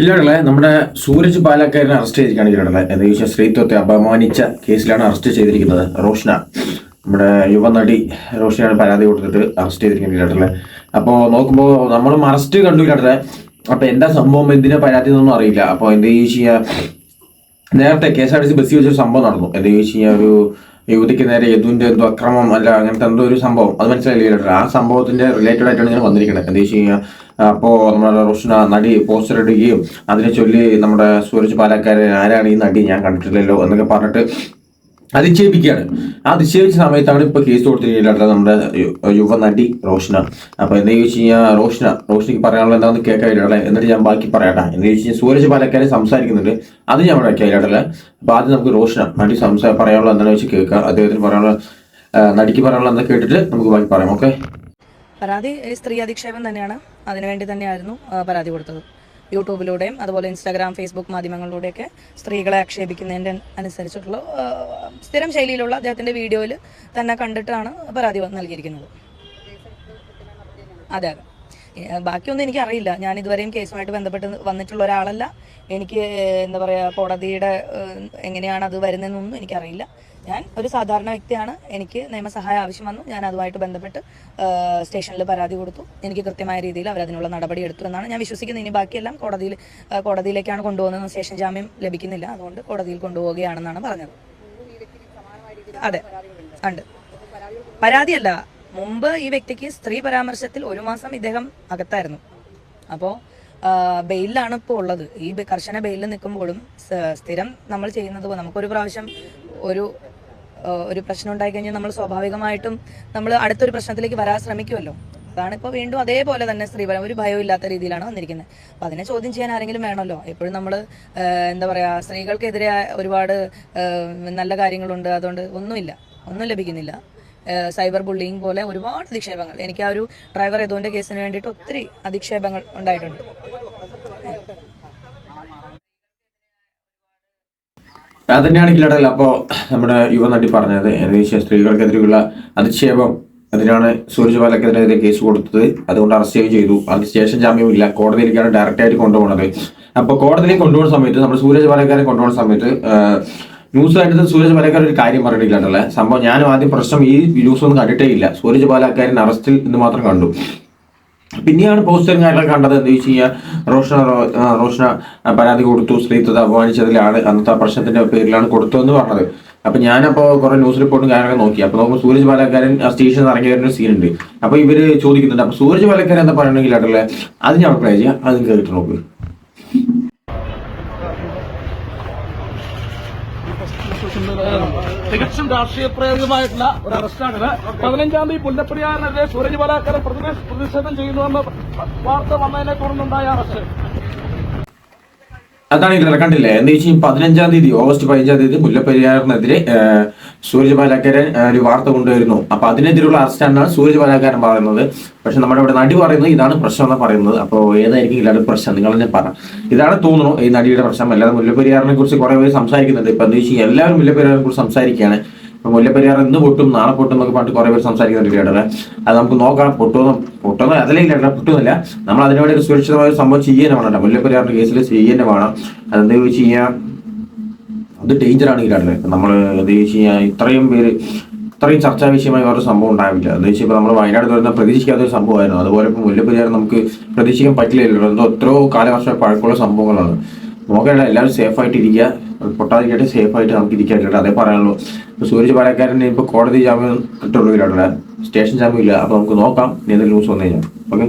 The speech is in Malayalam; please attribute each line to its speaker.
Speaker 1: ഇല്ലാടല്ലേ നമ്മുടെ സൂരജ് പാലക്കാരനെ അറസ്റ്റ് ചെയ്തിരിക്കുകയാണ് ഇല്ലാടല്ലേ ഏകദേശം സ്ത്രീത്വത്തെ അപമാനിച്ച കേസിലാണ് അറസ്റ്റ് ചെയ്തിരിക്കുന്നത് റോഷ്ന. നമ്മുടെ യുവനടി റോഷ്നയാണ് പരാതി കൊടുത്തിട്ട് അറസ്റ്റ് ചെയ്തിരിക്കുന്നത് ഇല്ലാടല്ലേ അപ്പോൾ നോക്കുമ്പോൾ നമ്മളും അറസ്റ്റ് കണ്ടു ഇല്ലാടല്ലേ അപ്പോൾ എന്താ സംഭവം? എന്തിനാ പരാതി എന്നൊന്നും അറിയില്ല. അപ്പോൾ എന്ത് ചെയ്യുക നേരത്തെ K S R T C bus വെച്ചൊരു സംഭവം നടന്നു. എന്താ ചോദിച്ചു കഴിഞ്ഞാൽ ഒരു യുവതിക്ക് നേരെ യദുവിന്റെ എന്തോ അക്രമം അല്ല അങ്ങനത്തെ എന്തോ ഒരു സംഭവം. അത് മനസ്സിലായില്ല ആ സംഭവത്തിന്റെ റിലേറ്റഡ് ആയിട്ടാണ് ഞാൻ വന്നിരിക്കുന്നത് എന്താ വെച്ച് കഴിഞ്ഞാൽ അപ്പോൾ നമ്മുടെ റോഷന നടി പോസ്റ്റർ ഇടുകയും അതിനെ ചൊല്ലി നമ്മുടെ സൂരജ് പാലക്കാരൻ ആരാണ് ഈ നടി? ഞാൻ കണ്ടിട്ടില്ലല്ലോ എന്നൊക്കെ പറഞ്ഞിട്ട് അധിക്ഷേപിക്കുകയാണ്. ആ അധിക്ഷേപിച്ച സമയത്താണ് ഇപ്പൊ കേസ് കൊടുത്തിട്ട് നമ്മുടെ യുവ നടി റോഷന. അപ്പൊ എന്താ ചോദിച്ചു കഴിഞ്ഞാൽ റോഷന റോഷനിക്ക് പറയാനുള്ള എന്താണെന്ന് കേൾക്കാനില്ലേ എന്നിട്ട് ഞാൻ ബാക്കി പറയട്ടെ. എന്താ ചോദിച്ചു കഴിഞ്ഞാൽ സൂരജ് പാലക്കാരൻ സംസാരിക്കുന്നുണ്ട്. അത് ഞാൻ ഇവിടെ കേൾക്കാനില്ലേ അപ്പൊ ആദ്യം നമുക്ക് റോഷന നടി സംസാ പറയാനുള്ള എന്താണെന്ന് വെച്ച് കേൾക്കാം. അദ്ദേഹത്തിന് പറയാനുള്ള നടിക്ക് പറയാനുള്ള എന്താ കേട്ടിട്ട് നമുക്ക് ബാക്കി പറയാം. ഓക്കെ?
Speaker 2: പരാതി സ്ത്രീ അധിക്ഷേപം തന്നെയാണ്. അതിനുവേണ്ടി തന്നെയായിരുന്നു പരാതി കൊടുത്തത്. യൂട്യൂബിലൂടെയും അതുപോലെ ഇൻസ്റ്റാഗ്രാം ഫേസ്ബുക്ക് മാധ്യമങ്ങളിലൂടെയൊക്കെ സ്ത്രീകളെ ആക്ഷേപിക്കുന്നതിന്റെ അനുസരിച്ചിട്ടുള്ള സ്ഥിരം ശൈലിയിലുള്ള അദ്ദേഹത്തിന്റെ വീഡിയോയിൽ തന്നെ കണ്ടിട്ടാണ് പരാതി നൽകിയിരിക്കുന്നത്. അതെ അതെ. ബാക്കിയൊന്നും എനിക്കറിയില്ല. ഞാൻ ഇതുവരെയും കേസുമായിട്ട് ബന്ധപ്പെട്ട് വന്നിട്ടുള്ള ഒരാളല്ല. എനിക്ക് എന്താ പറയുക കോടതിയുടെ എങ്ങനെയാണ് അത് വരുന്നതെന്നൊന്നും എനിക്കറിയില്ല. ഞാൻ ഒരു സാധാരണ വ്യക്തിയാണ്. എനിക്ക് നിയമസഹായം ആവശ്യം വന്നു. ഞാൻ അതുമായിട്ട് ബന്ധപ്പെട്ട് സ്റ്റേഷനിൽ പരാതി കൊടുത്തു. എനിക്ക് കൃത്യമായ രീതിയിൽ അവർ അതിനുള്ള നടപടി എടുത്തു എന്നാണ് ഞാൻ വിശ്വസിക്കുന്നത്. ഇനി ബാക്കിയെല്ലാം കോടതിയിൽ കോടതിയിലേക്കാണ് കൊണ്ടുപോകുന്നത്. സ്റ്റേഷൻ ജാമ്യം ലഭിക്കുന്നില്ല. അതുകൊണ്ട് കോടതിയിൽ കൊണ്ടുപോവുകയാണെന്നാണ് പറഞ്ഞത്. അതെ. ഉണ്ട്. പരാതിയല്ല. മുമ്പ് ഈ വ്യക്തിക്ക് സ്ത്രീ പരാമർശത്തിൽ ഒരു മാസം ഇദ്ദേഹം അകത്തായിരുന്നു. അപ്പോൾ ബെയിലാണ് ഇപ്പോൾ ഉള്ളത്. ഈ കർശന ബെയിലിൽ നിൽക്കുമ്പോഴും സ്ഥിരം നമ്മൾ ചെയ്യുന്നത് നമുക്കൊരു പ്രാവശ്യം ഒരു ഒരു പ്രശ്നം ഉണ്ടായി കഴിഞ്ഞാൽ നമ്മൾ സ്വാഭാവികമായിട്ടും നമ്മൾ അടുത്തൊരു പ്രശ്നത്തിലേക്ക് വരാൻ ശ്രമിക്കുമല്ലോ. അതാണ് ഇപ്പോൾ വീണ്ടും അതേപോലെ തന്നെ സ്ത്രീപരം ഒരു ഭയവും ഇല്ലാത്ത രീതിയിലാണ് വന്നിരിക്കുന്നത്. അപ്പം അതിനെ ചോദ്യം ചെയ്യാൻ ആരെങ്കിലും വേണമല്ലോ? എപ്പോഴും നമ്മൾ എന്താ പറയുക സ്ത്രീകൾക്കെതിരെ ഒരുപാട് നല്ല കാര്യങ്ങളുണ്ട്. അതുകൊണ്ട് ഒന്നുമില്ല. ഒന്നും ലഭിക്കുന്നില്ല. സൈബർ ബുള്ളിങ് പോലെ ഒരുപാട് അധിക്ഷേപങ്ങൾ. എനിക്ക് ആ ഒരു ഡ്രൈവർ ഏതോന്റെ കേസിന് വേണ്ടിയിട്ട് ഒത്തിരി അധിക്ഷേപങ്ങൾ ഉണ്ടായിട്ടുണ്ട്.
Speaker 1: അത് തന്നെയാണ് കില്ലടൽ അപ്പോൾ നമ്മുടെ യുവ നടി പറഞ്ഞത് ഏകദേശം സ്ത്രീകൾക്കെതിരെയുള്ള അധിക്ഷേപം അതിനാണ് സൂരജ് പാലക്കെതിരെ കേസ് കൊടുത്തത്. അതുകൊണ്ട് അറസ്റ്റ് ചെയ്യുകയും ചെയ്തു. അതിനുശേഷം ജാമ്യമില്ല കോടതിയിലേക്കാണ് ഡയറക്റ്റ് ആയിട്ട് കൊണ്ടുപോകുന്നത് അപ്പോൾ കോടതിയിലേക്ക് കൊണ്ടുപോകുന്ന സമയത്ത് നമ്മൾ സൂരജ് പാലക്കാരെ കൊണ്ടുപോകുന്ന സമയത്ത് ന്യൂസ് കണ്ടത് സൂരജ് പാലക്കാർ ഒരു കാര്യം പറഞ്ഞിട്ടില്ല സംഭവം ഞാനും ആദ്യം പ്രശ്നം ഈ ന്യൂസ് ഒന്നും കണ്ടിട്ടേ ഇല്ല സൂരജ് പാലക്കാരൻ അറസ്റ്റിൽ എന്ന് മാത്രം കണ്ടു. പിന്നെയാണ് പോസ്റ്ററും കാര്യങ്ങളൊക്കെ കണ്ടത്. എന്താ വെച്ച് കഴിഞ്ഞാൽ റോഷന റോഷന പരാതി കൊടുത്തു. സ്ത്രീത്വത അപമാനിച്ചതിലാണ്. അന്നത്തെ പ്രശ്നത്തിന്റെ പേരിലാണ് കൊടുത്തതെന്ന് പറഞ്ഞത്. അപ്പൊ ഞാനപ്പോ കുറെ ന്യൂസ് റിപ്പോർട്ടും കാര്യങ്ങളൊക്കെ നോക്കി. അപ്പൊ നോക്കുമ്പോൾ സൂരജ് പാലക്കാരൻ സ്റ്റേഷൻ ഇറങ്ങി സീൻ ഉണ്ട്. അപ്പൊ ഇവർ ചോദിക്കുന്നുണ്ട്. അപ്പൊ സൂരജ് പാലക്കാരൻ എന്താ പറയണമെങ്കിൽ അതല്ലേ അത് ഞാൻ അഭിപ്രായം ചെയ്യാം അതും കേട്ട് നോക്ക്
Speaker 3: തികച്ചും രാഷ്ട്രീയ പ്രേരിതമായിട്ടുള്ള ഒരു അറസ്റ്റാണിത്. പതിനഞ്ചാം തീയതി പുല്ലപ്പെരിയാറിനെതിരെ സൂരജ് ബലാക്കരം പ്രതിഷേധം ചെയ്യുന്നുവെന്ന വാർത്ത വന്നതിനെ തുടർന്നുണ്ടായ അറസ്റ്റ്.
Speaker 1: അതാണ് ഇതിൽ കണ്ടില്ലേ? എന്ന് വെച്ചാൽ പതിനഞ്ചാം തീയതി ഓഗസ്റ്റ് പതിനഞ്ചാം തീയതി മുല്ലപ്പെരിയാറിനെതിരെ സൂരജ് പാലാക്കാരൻ ഒരു വാർത്ത കൊണ്ടുവരുന്നു. അപ്പൊ അതിനെതിരെയുള്ള അറസ്റ്റാണ് സൂരജ് പാലാക്കാരൻ പറയുന്നത്. പക്ഷെ നമ്മുടെ ഇവിടെ നടി പറയുന്നത് ഇതാണ് പ്രശ്നം എന്ന് പറയുന്നത്. അപ്പോൾ ഏതായിരിക്കും ഇല്ലാതെ പ്രശ്നം? നിങ്ങൾ തന്നെ പറ. ഇതാണ് തോന്നുന്നു ഈ നടിയുടെ പ്രശ്നം. അല്ലാതെ മുല്ലപ്പെരിയാറിനെ കുറിച്ച് കുറെ പേര് സംസാരിക്കുന്നുണ്ട്. ഇപ്പൊ എന്താ വെച്ചാൽ എല്ലാവരും മുല്ലപ്പെരിയാറിനെ കുറിച്ച് സംസാരിക്കുകയാണ്. മുല്ലപ്പെരിയാർ ഇന്ന് പൊട്ടും നാളെ പൊട്ടും എന്നൊക്കെ പറഞ്ഞിട്ട് കുറെ പേര് സംസാരിക്കുന്നുണ്ട് കേട്ടല്ലേ അത് നമുക്ക് നോക്കാം പൊട്ടുമെന്ന് പൊട്ടുന്ന അതല്ലേ ഇല്ല പൊട്ടുന്നില്ല. നമ്മൾ അതിനുവേണ്ടി ഒരു സുരക്ഷിതമായ സംഭവം ചെയ്യേണ്ട വേണം കേട്ടോ. മുല്ലപ്പെരിയാറിന്റെ കേസിൽ ചെയ്യേണ്ട വേണം. അതെന്താ ചോദിച്ചു കഴിഞ്ഞാൽ അത് ഡേഞ്ചറാണ് ഈ കാട്ടിൽ നമ്മൾ എന്താ ചോദിച്ചു കഴിഞ്ഞാൽ ഇത്രയും പേര് ഇത്രയും ചർച്ചാ വിഷയമായി വേറെ സംഭവം ഉണ്ടാവില്ല. എന്താ വെച്ചാൽ ഇപ്പോൾ നമ്മൾ വയനാട് വരുന്ന പ്രതീക്ഷിക്കാത്ത ഒരു സംഭവമായിരുന്നു. അതുപോലെ ഇപ്പോൾ മുല്ലപ്പെരിയാർ നമുക്ക് പ്രതീക്ഷിക്കാൻ പറ്റില്ലല്ലോ. എന്തോ എത്രയോ കാലവർഷം പഴക്കമുള്ള സംഭവങ്ങളാണ്. നോക്കണ്ട എല്ലാവരും സേഫ് ആയിട്ട് ഇരിക്കുക പൊട്ടാതിരിക്കട്ടെ സേഫ് ആയിട്ട് നമുക്ക് ഇരിക്കാൻ കേട്ടോ അതേ പറയാനുള്ളൂ. ഇപ്പോൾ സൂരജ് പാലക്കാരൻ ഇപ്പോൾ കോടതി ജാമ്യം കിട്ടുള്ളൂ കേട്ടോ സ്റ്റേഷൻ ജാമ്യം ഇല്ല. അപ്പോൾ നമുക്ക് നോക്കാം. എന്തെങ്കിലും ന്യൂസ് വന്നു കഴിഞ്ഞാൽ. ഓക്കെ?